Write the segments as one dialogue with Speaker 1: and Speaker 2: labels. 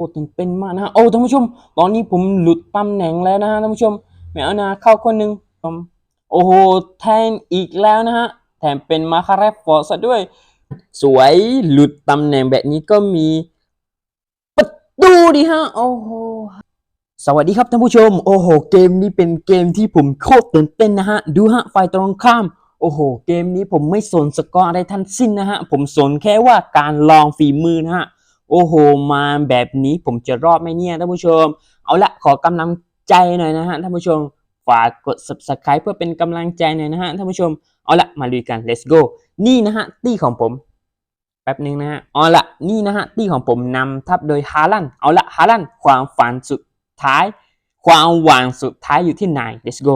Speaker 1: โอ้ตื่นเต้นมากนะฮะโอ้ท่านผู้ชม ตอนนี้ผมหลุดตำแหน่งแล้วนะฮะท่านผู้ชมไม่เอานะเข้าคนหนึ่งผมโอ้โหแทนอีกแล้วนะฮะแถมเป็นมาคาเรฟฟอร์ซะด้วย สวยหลุดตำแหน่งแบบนี้ก็มีประตูดิฮะโอ้โหสวัสดีครับท่านผู้ชม โอ้โห เกมนี้เป็นเกมที่ผมโคตรตื่นเต้นนะฮะ ดูฮะฝ่ายตรงข้าม โอ้โห เกมนี้ผมไม่สนสกอร์อะไรทั้งสิ้นนะฮะ ผมสนแค่ว่าการลองฝีมือนะฮะ โอ้โห มาแบบนี้ผมจะรอดไหมเนี่ยท่านผู้ชม เอาละขอกำลังใจหน่อยนะฮะท่านผู้ชม ฝากกด subscribe เพื่อเป็นกำลังใจหน่อยนะฮะท่านผู้ชม เอาละมาลุยกัน let's go นี่นะฮะตี้ของผม แป๊บหนึ่งนะฮะ เอาละนี่นะฮะตี้ของผมนำทับโดยฮาลันเอาละฮาลันความฝันสุดท้าย ความหวังสุดท้ายอยู่ที่ไหน let's go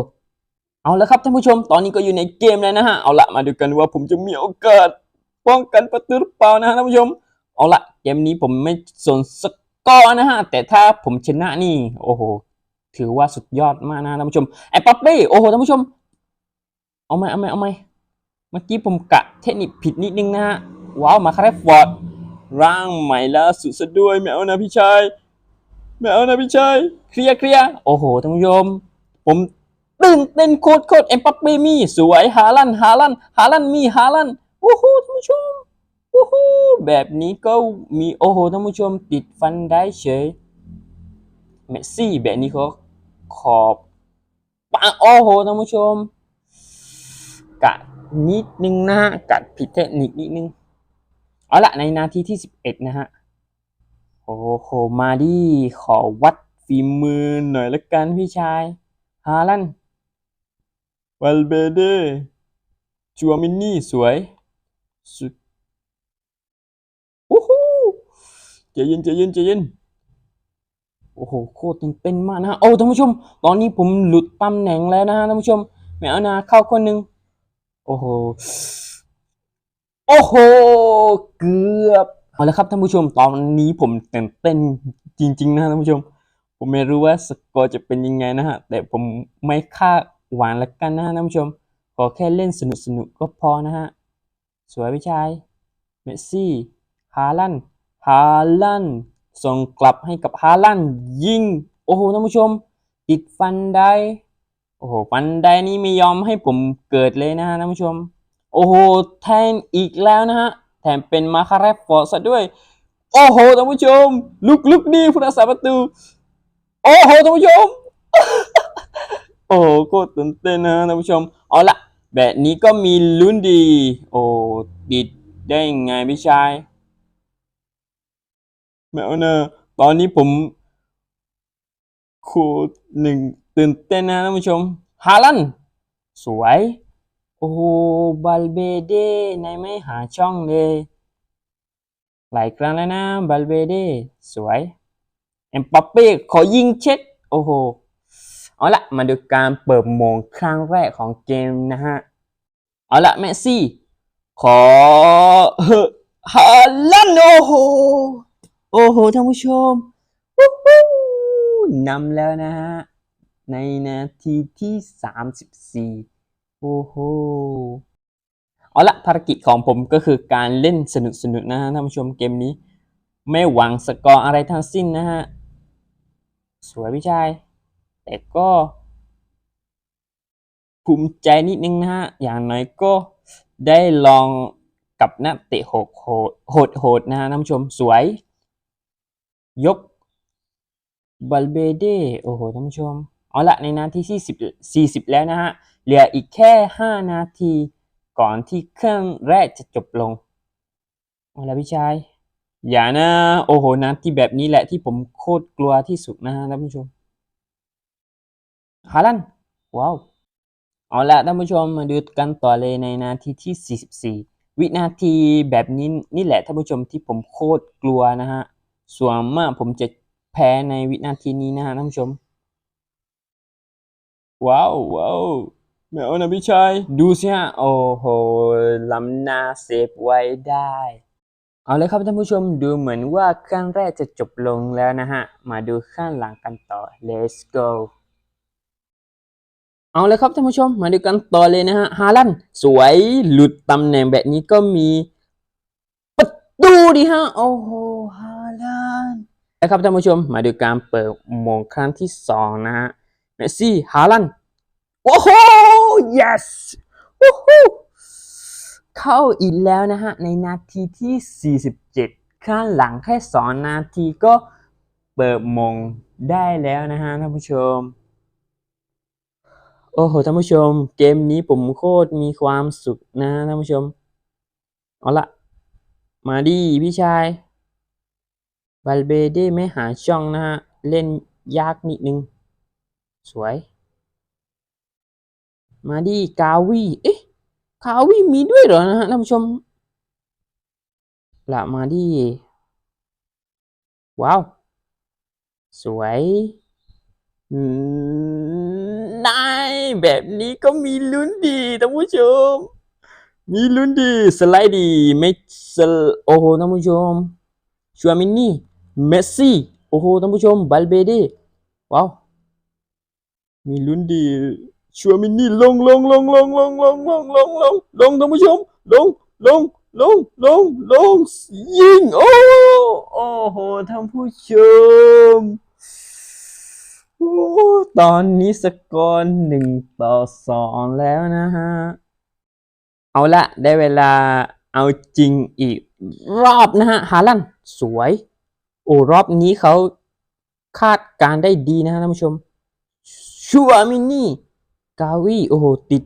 Speaker 1: เอาละครับท่านผู้ชม ตอนนี้ก็อยู่ในเกมแล้วนะฮะ เอาละมาดูกันว่าผมจะมีโอกาสป้องกันประตูหรือเปล่านะฮะท่านผู้ชม เอาละเกมนี้ผมไม่สนสกอร์นะฮะ แต่ถ้าผมชนะนี่ โอ้โห ถือว่าสุดยอดมากนะท่านผู้ชม ไอ้ป๊อปปี้ โอ้โหท่านผู้ชม เอาไหมเอาไหมเอาไหมเมื่อกี้ผมกะเทคนิคผิดนิดนึงนะฮะ ว้าว มาคารฟฟอร์ด ร่างใหม่ล่าสุดซะด้วยไม่เอานะพี่ชายไม่เอานะพี่ชาย เคลียร์เคลียร์โอ้โหท่านผู้ชม ผมตื่นเต้นโคตรโคตรเอ็มปัปเป้มี สวย ฮาลัน ฮาลัน ฮาลันมี ฮาลัน โอ้โหท่านผู้ชม โอ้โหแบบนี้ก็มีโอ้โหท่านผู้ชมติดฟันได้เฉยเมสซี่แบบนี้เขาขอบปาโอ้โหท่านผู้ชมกะนิดนึงนะฮะกัดผิดเทคนิคนิดนึง เอาละในนาทีที่สิบเอ็ดนะฮะ โอ้โห มาดิขอวัดฝีมือหน่อยละกันพี่ชาย ฮาลันวัลเบเดจัวมินนี่สวย สุดโอ้โห ใจเย็นใจเย็นใจเย็นโอ้โหโคตรตื่นเต้นมากนะฮะโอ้ท่านผู้ชม ตอนนี้ผมหลุดตำแหน่งแล้วนะฮะท่านผู้ชมไม่อานะเข้าคนหนึ่งโอ้โหโอ้โหเกือบเอาละครับท่านผู้ชมตอนนี้ผมตื่นเต้นจริง ๆ นะท่านผู้ชม ผมไม่รู้ว่าสกอร์จะเป็นยังไงนะฮะแต่ผมไม่คาดหวังละกันนะฮะท่านผู้ชมขอแค่เล่นสนุกๆก็พอนะฮะ สวยพี่ชาย เมสซี่ฮาลัน ฮาลันส่งกลับให้กับฮาลันยิง โอ้โหท่านผู้ชม ติดฟันได้ โอ้โห ฟันได้นี่ไม่ยอมให้ผมเกิดเลยนะฮะท่านผู้ชม โอ้โห แทนอีกแล้วนะฮะ แถมเป็นมาคาเรฟฟอร์ซะด้วย โอ้โหท่านผู้ชม ลุกลุกดีผู้รักษาประตู โอ้โหท่านผู้ชม โอ้โหโคตรตื่นเต้นนะท่านผู้ชม เอาละแบบนี้ก็มีลุ้นดี โอ้ดิดได้ยังไงพี่ชาย ไม่เอานะตอนนี้ผมโคตรหนึ่งตื่นเต้นนะท่านผู้ชมฮาลันสวย โอ้โหบัลเบเดในไม่หาช่องเลย หลายครั้งแล้วนะบัลเบเดสวย เอ็มปัปเป้ขอยิงเช็ด โอ้โห เอาละมาดูการเปิดโมงครั้งแรกของเกมนะฮะ เอาละเมสซี่ขอเฮ้อฮาลันโอ้โห โอ้โหท่านผู้ชมวู้ฮู้นำแล้วนะฮะ ในนาทีที่ 34 โอ้โหเอาละภารกิจของผมก็คือการเล่นสนุกๆนะฮะท่านผู้ชมเกมนี้ ไม่หวังสกอร์อะไรทั้งสิ้นนะฮะ สวยพี่ชาย แต่ก็ภูมิใจนิดนึงนะฮะ อย่างน้อยก็ได้ลองกับนักเตะหดโหดโหดโหดนะฮะท่านผู้ชมสวย ยกบัลเบเดโอ้โหท่านผู้ชม เอาละในนาทีที่สิบสี่สิบแล้วนะฮะ เหลืออีกแค่ห้านาทีก่อนที่เครื่องแรกจะจบลงเอาละพี่ชาย อย่านะ โอ้โหนาทีแบบนี้แหละที่ผมโคตรกลัวที่สุดนะฮะท่านผู้ชมฮาลันว้าวเอาละท่านผู้ชมมาดูกันต่อเลยในนาทีที่ 44 วินาทีแบบนี้นี่แหละท่านผู้ชมที่ผมโคตรกลัวนะฮะ ส่วนมากผมจะแพ้ในวินาทีนี้นะฮะท่านผู้ชม ว้าวว้าวไม่เอานะพี่ชายดูสิฮะโอ้โหล้ำหน้าเซฟไว้ได้ เอาเลยครับท่านผู้ชมดูเหมือนว่าขั้นแรกจะจบลงแล้วนะฮะ มาดูขั้นหลังกันต่อ let's go เอาเลยครับท่านผู้ชมมาดูกันต่อเลยนะฮะฮาลันสวยหลุดตำแหน่งแบบนี้ก็มีประตูดิฮะโอ้โหฮา นนะครับท่านผู้ชมมาดูการเปิดโมงครั้งที่สองนะฮะเมสซี่ฮาลันโอ้โห yes โอ้โหเข้าอีกแล้วนะฮะ ในนาทีที่ 47ครั้งหลังแค่ 2 นาทีก็เปิดมงได้แล้วนะฮะท่านผู้ชม โอ้โหท่านผู้ชม เกมนี้ผมโคตรมีความสุขนะท่านผู้ชม เอาละมาดีพี่ชาย บาลเบเดไม่หาช่องนะฮะ เล่นยากนิดนึง สวย มาดีกาวีเอ๊ะกาวีมีด้วยเหรอนะฮะท่านผู้ชมละมาดี ว้าว สวยนายแบบนี้ก็มีลุ้นดีท่านผู้ชม มีลุ้นดี สไลด์ดี ไม่สโอ้โหท่านผู้ชมชัวมินนี่ เมสซี่ โอ้โห ท่านผู้ชม บัลเบเดว้าว มีลุ้นดี ชัวมินนี่ลงลงลงลงลงลงลงลงลงลงท่านผู้ชม ลงลงลงลงลงยิง โอ้โอ้โห ท่านผู้ชม โอ้ตอนนี้สกอร์หนึ่งต่อสองแล้วนะฮะ เอาละ ได้เวลาเอาจริงอีกรอบนะฮะ ฮาลันสวย โอ้รอบนี้เขาคาดการได้ดีนะฮะท่านผู้ชมชัวมินี่กาวีโอ้โหติด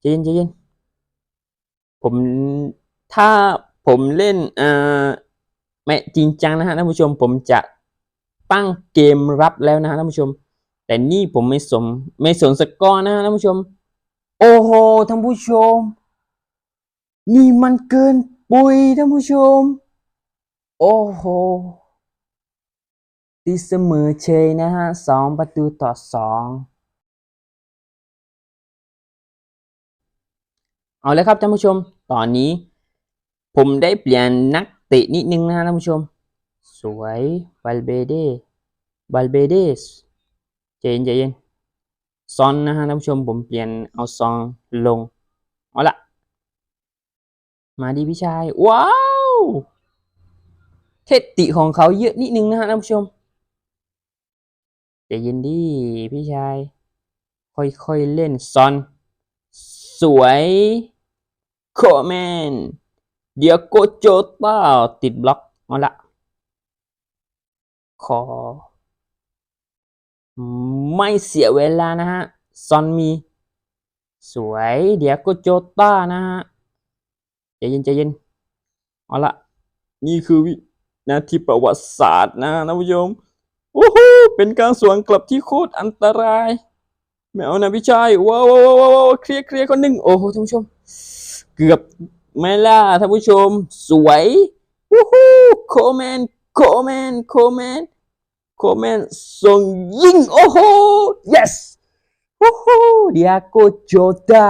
Speaker 1: ใจเย็นใจเย็นผมถ้าผมเล่นเอ่อไม่จริงจังนะฮะท่านผู้ชม ผมจะตั้งเกมรับแล้วนะฮะท่านผู้ชม แต่นี่ผมไม่สมไม่สนสกอร์นะฮะท่านผู้ชม โอ้โหท่านผู้ชม นี่มันเกินปุยท่านผู้ชม โอ้โหตีเสมอเชยนะฮะสองประตูต่อสองเอาเลยครับท่านผู้ชม ตอนนี้ ผมได้เปลี่ยนนักเตะนิดนึงนะฮะท่านผู้ชม สวยบัลเบเดบัลเบเดสใจเย็นใจเย็นซอนนะฮะท่านผู้ชมผมเปลี่ยนเอาซองลง เอาละมาดีพี่ชาย ว้าว เทคติของเขาเยอะนิดนึงนะฮะท่านผู้ชมใจเย็นดีพี่ชาย ค่อยๆเล่นซอน สวยโคแมน เดี๋ยวโกโจต้าติดบล็อกเอาละ ขอ ไม่เสียเวลานะฮะ ซอนมี สวย เดี๋ยวโกโจต้านะฮะใจเย็นใจเย็นเอาละ นี่คือวิ นาทีประวัติศาสตร์นะท่านผู้ชมโอ้โหเป็นการสวนกลับที่โคตรอันตรายไม่เอานะพี่ชายว้าวว้าวว้าวว้าวเคลียร์เคลียร์คนหนึ่งโอ้โหท่านผู้ชม เกือบไม่ล่ะท่านผู้ชม สวยวู้ฮู้โคแมนโคแมเมนโคแมเมนโคแมเมนส่งยิงโอ้โห yes วู้ฮู้เดียโกโจตา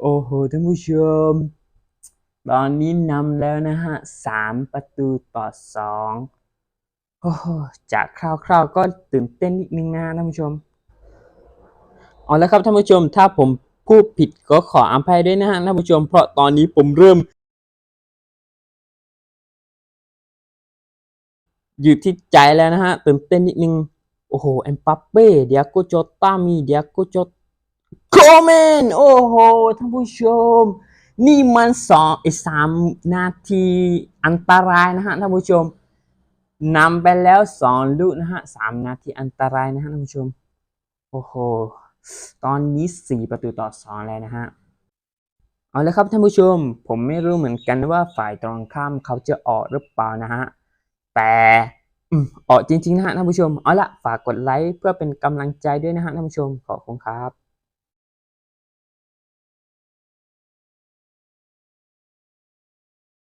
Speaker 1: โอ้โหท่านผู้ชม ตอนนี้นำแล้วนะฮะสามประตูต่อสองโอ้โหจากคร่าวๆก็ตื่นเต้นนิดนึงนะท่านผู้ชมเอาละครับท่านผู้ชมถ้าผมพูดผิดก็ขออภัยด้วยนะฮะท่านผู้ชม เพราะตอนนี้ผมเริ่ม อยู่ที่ใจแล้วนะฮะตื่นเต้นนิดนึง โอ้โหเอ็มปัปเป้เดียโกโจตามีเดียโกโจโคเมนโอ้โหท่านผู้ชม นี่มันสองไอสามนาทีอันตรายนะฮะท่านผู้ชมนำไปแล้วสองลูกนะฮะสามนาทีอันตรายนะฮะท่านผู้ชมโอ้โหตอนนี้สี่ประตูต่อสองแล้วนะฮะเอาละครับท่านผู้ชม ผมไม่รู้เหมือนกันว่าฝ่ายตรงข้ามเขาจะออกหรือเปล่านะฮะแต่ออกจริงๆนะฮะท่านผู้ชมเอาละฝากกดไลค์เพื่อเป็นกำลังใจด้วยนะฮะท่านผู้ชมขอบคุณครับ